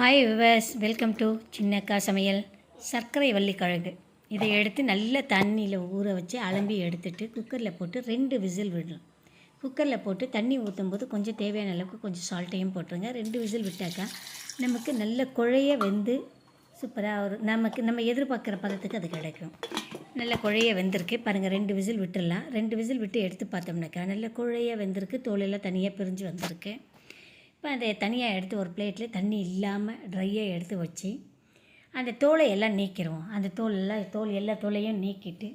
Hi viewers welcome to Chinnakka சமையல் சர்க்கரை வள்ளிக்கிழங்கு இதை எடுத்து நல்ல தண்ணியில் ஊற வச்சு அலம்பி எடுத்துட்டு குக்கரில் போட்டு ரெண்டு விசில் விடணும் குக்கரில் போட்டு தண்ணி ஊற்றும் போது கொஞ்சம் தேவையான அளவுக்கு கொஞ்சம் சால்ட்டையும் போட்டுருங்க. ரெண்டு விசில் விட்டாக்கா நமக்கு நல்ல குழைய வெந்து சூப்பராக ஒரு நமக்கு நம்ம எதிர்பார்க்குற பதத்துக்கு அது கிடைக்கும். நல்ல குழைய வெந்திருக்கு. பாருங்கள் ரெண்டு விசில் விட்டுடலாம். ரெண்டு விசில் விட்டு எடுத்து பார்த்தோம்னாக்கா நல்ல குழைய வெந்திருக்கு. தோலெல்லாம் தனியாக பிரிஞ்சு வந்திருக்கு. இப்போ அதை தனியாக எடுத்து ஒரு பிளேட்டில் தண்ணி இல்லாமல் ட்ரையாக எடுத்து வச்சு அந்த தோலை எல்லாம் நீக்கிடுவோம். அந்த தோல் எல்லாம் தோல் எல்லா தோலையும் நீக்கிட்டு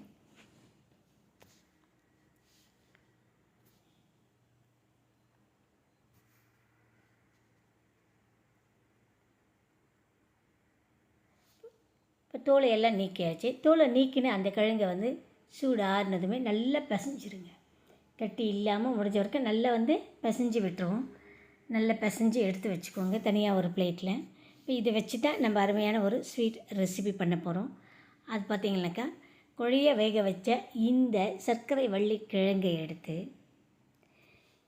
இப்போ தோலை எல்லாம் நீக்கியாச்சு. தோலை நீக்கின அந்த கிழங்கை வந்து சூடு ஆறுனதுமே நல்லா பிசைஞ்சிருங்க. கட்டி இல்லாமல் முடிஞ்ச வரைக்கும் நல்லா வந்து பிசைஞ்சு விட்டுருவோம். நல்லா பிசைஞ்சு எடுத்து வச்சுக்கோங்க தனியாக ஒரு பிளேட்டில் இப்போ இதை வச்சு தான் நம்ம அருமையான ஒரு ஸ்வீட் ரெசிபி பண்ண போகிறோம் அது பார்த்திங்கனாக்கா கொழிய வேக வச்ச இந்த சர்க்கரை வள்ளி கிழங்கை எடுத்து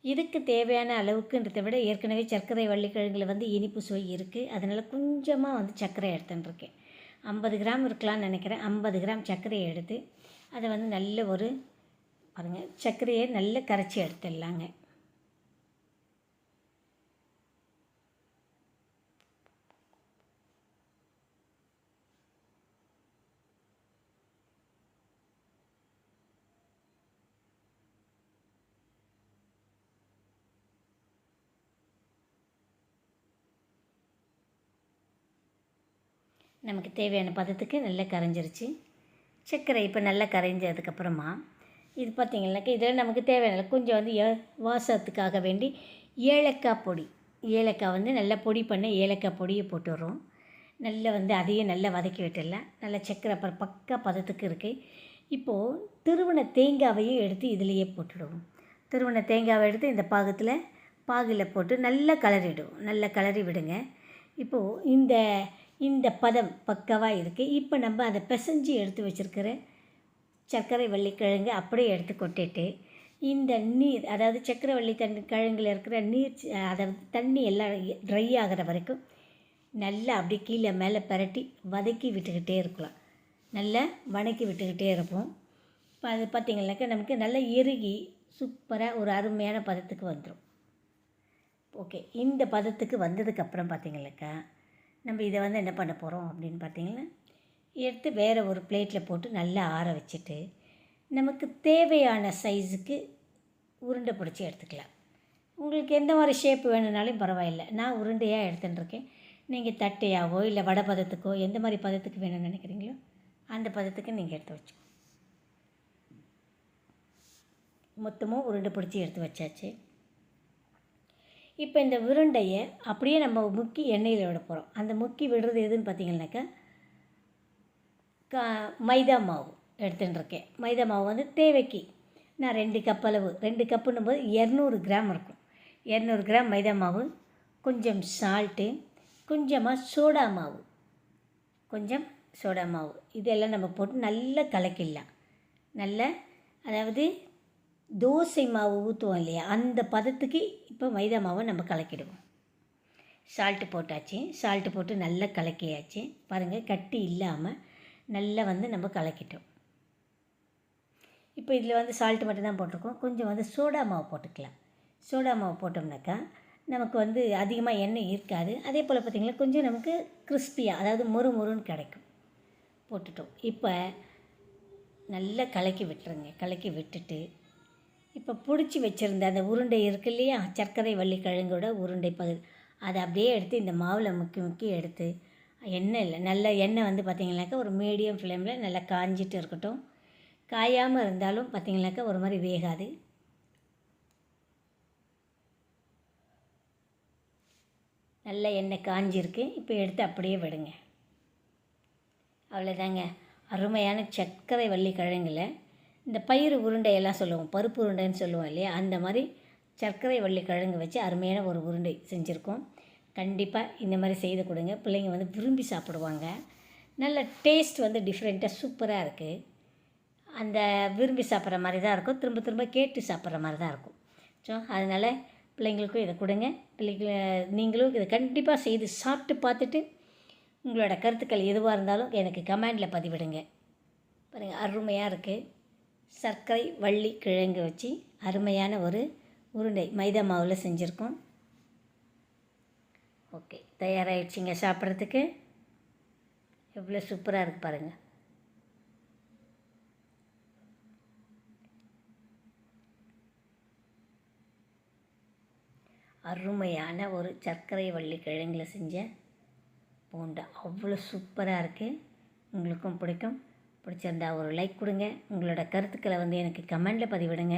இதுக்கு தேவையான அளவுக்குன்றதை விட ஏற்கனவே சர்க்கரை வள்ளிக்கிழங்குல வந்து இனிப்பு சுவை இருக்குது அதனால் கொஞ்சமாக வந்து சர்க்கரை எடுத்துட்டுருக்கேன் ஐம்பது கிராம் இருக்கலாம்னு நினைக்கிறேன். ஐம்பது கிராம் சர்க்கரையை எடுத்து அதை வந்து நல்ல ஒரு பாருங்கள் சர்க்கரையை நல்ல கரைச்சி எடுத்துடலாங்க. நமக்கு தேவையான பதத்துக்கு நல்லா கரைஞ்சிருச்சு. சர்க்கரை இப்போ நல்லா கரைஞ்சதுக்கப்புறமா இது பார்த்திங்கனாக்கா இதில் நமக்கு தேவையான கொஞ்சம் வந்து ஏ வாசத்துக்காக வேண்டி ஏலக்காய் பொடி. ஏலக்காய் வந்து நல்லா பொடி பண்ண ஏலக்காய் பொடியை போட்டுடுறோம் நல்லா வந்து அதையும் நல்லா வதக்கி விட்டுடலாம். நல்லா சர்க்கரை அப்புறம் பக்கா பதத்துக்கு இருக்குது இப்போது திருவண தேங்காவையும் எடுத்து இதிலையே போட்டுடுவோம். திருவண தேங்காவை எடுத்து இந்த பாகத்தில் பாகில் போட்டு நல்லா கலரிடுவோம் நல்லா கலரி விடுங்க. இப்போது இந்த இந்த பதம் பக்கவாக இருக்குது இப்போ நம்ம அதை பிசைஞ்சு எடுத்து வச்சுருக்கிற சர்க்கரை வள்ளிக்கிழங்கு அப்படியே எடுத்து கொட்டிட்டு இந்த நீர் அதாவது சர்க்கரை வள்ளி தண்ணி கிழங்குல இருக்கிற நீர் அதாவது தண்ணி எல்லாம் ட்ரை ஆகிற வரைக்கும் நல்லா அப்படியே கீழே மேலே பரட்டி வதக்கி விட்டுக்கிட்டே இருக்கலாம். நல்லா வதக்கி விட்டுக்கிட்டே இருப்போம். இப்போ அது பார்த்திங்கனாக்கா நமக்கு நல்லா இறுகி சூப்பராக ஒரு அருமையான பதத்துக்கு வந்துடும் ஓகே இந்த பதத்துக்கு வந்ததுக்கப்புறம் பார்த்திங்கனாக்கா நம்ம இதை வந்து என்ன பண்ண போகிறோம் அப்படின்னு பார்த்தீங்கன்னா எடுத்து வேறு ஒரு பிளேட்டில் போட்டு நல்லா ஆற வச்சுட்டு நமக்கு தேவையான சைஸுக்கு உருண்டை பிடிச்சி எடுத்துக்கலாம். உங்களுக்கு எந்த மாதிரி ஷேப் வேணும்னாலும் பரவாயில்லை. நான் உருண்டையாக எடுத்துட்டுருக்கேன் நீங்கள் தட்டையாவோ இல்லை வடை பதத்துக்கோ எந்த மாதிரி பதத்துக்கு வேணும்னு நினைக்கிறீங்களோ அந்த பதத்துக்கு நீங்கள் எடுத்து வச்சுக்கோ. மொத்தமும் உருண்டை பிடிச்சி எடுத்து வச்சாச்சு. இப்போ இந்த உருண்டையை அப்படியே நம்ம முக்கி எண்ணெயில் விட போகிறோம். அந்த முக்கி விடுறது எதுன்னு பார்த்தீங்கன்னாக்கா கா மைதா மாவு எடுத்துகிட்டு இருக்கேன். மைதா மாவு வந்து தேவைக்கு நான் ரெண்டு கப் அளவு ரெண்டு கப்புன்னும் போது இரநூறு கிராம் இருக்கும். இரநூறு கிராம் மைதா மாவு கொஞ்சம் சால்ட்டு கொஞ்சமாக சோடா மாவு கொஞ்சம் சோடா மாவு. இதெல்லாம் நம்ம போட்டு நல்லா கலக்கிடலாம். நல்ல அதாவது தோசை மாவு ஊற்றுவோம் இல்லையா? அந்த பதத்துக்கு இப்போ மைதா மாவை நம்ம கலக்கிடுவோம். சால்ட்டு போட்டாச்சு. சால்ட்டு போட்டு நல்லா கலக்கியாச்சு. பாருங்கள் கட்டி இல்லாமல் நல்லா வந்து நம்ம கலக்கிட்டோம். இப்போ இதில் வந்து சால்ட்டு மட்டும்தான் போட்டிருக்கோம். கொஞ்சம் வந்து சோடா மாவு போட்டுக்கலாம். சோடா மாவு போட்டோம்னாக்கா நமக்கு வந்து அதிகமாக எண்ணெய் இருக்காது. அதே போல் பார்த்திங்கன்னா கொஞ்சம் நமக்கு கிறிஸ்பியாக அதாவது மொறு மொறுன்னு கிடைக்கும். போட்டுட்டோம். இப்போ நல்லா கலக்கி விட்டுருங்க. கலக்கி விட்டுட்டு இப்போ பிடிச்சி வச்சுருந்த அந்த உருண்டை இருக்கு இல்லையா? சர்க்கரை வள்ளி கிழங்கோட உருண்டை பகுதி. அதை அப்படியே எடுத்து இந்த மாவில் முக்கி முக்கி எடுத்து எண்ணெய் இல்லை நல்ல எண்ணெய் வந்து பார்த்திங்கனாக்கா ஒரு மீடியம் ஃப்ளேமில் நல்லா காஞ்சிட்டு இருக்கட்டும். காயாமல் இருந்தாலும் பார்த்திங்கனாக்கா ஒரு மாதிரி வேகாது. நல்ல எண்ணெய் காஞ்சிருக்கு. இப்போ எடுத்து அப்படியே விடுங்க. அவ்வளோதாங்க அருமையான சர்க்கரை வள்ளி கிழங்கில் இந்த பயிறு உருண்டையெல்லாம் சொல்லுவோம். பருப்பு உருண்டைன்னு சொல்லுவோம் இல்லையா? அந்த மாதிரி சர்க்கரை வள்ளி கிழங்கு வச்சு அருமையான ஒரு உருண்டை செஞ்சுருக்கோம். கண்டிப்பாக இந்த மாதிரி செய்து கொடுங்க. பிள்ளைங்க வந்து விரும்பி சாப்பிடுவாங்க. நல்ல டேஸ்ட் வந்து டிஃப்ரெண்ட்டாக சூப்பராக இருக்குது அந்த விரும்பி சாப்பிட்ற மாதிரி தான் இருக்கும். திரும்ப திரும்ப கேட்டு சாப்பிட்ற மாதிரி தான் இருக்கும். ஸோ அதனால் பிள்ளைங்களுக்கும் இதை கொடுங்க. பிள்ளைங்கள நீங்களும் இதை கண்டிப்பாக செய்து சாப்பிட்டு பார்த்துட்டு உங்களோட கருத்துக்கள் எதுவாக இருந்தாலும் எனக்கு கமெண்டில் பதிவிடுங்க. பாருங்கள் அருமையாக இருக்குது சர்க்கரை வள்ளி கிழங்கு வச்சு அருமையான ஒரு உருண்டை மைதா மாவில் செஞ்சுருக்கோம். ஓகே தயாராகிடுச்சிங்க சாப்பிட்றதுக்கு. எவ்வளோ சூப்பராக இருக்குது பாருங்கள் அருமையான ஒரு சர்க்கரை வள்ளி கிழங்குல செஞ்ச போண்டா அவ்வளோ சூப்பராக இருக்குது உங்களுக்கும் பிடிக்கும். பிடிச்சிருந்தா ஒரு லைக் கொடுங்க. உங்களோட கருத்துக்களை வந்து எனக்கு கமெண்டில் பதிவிடுங்க.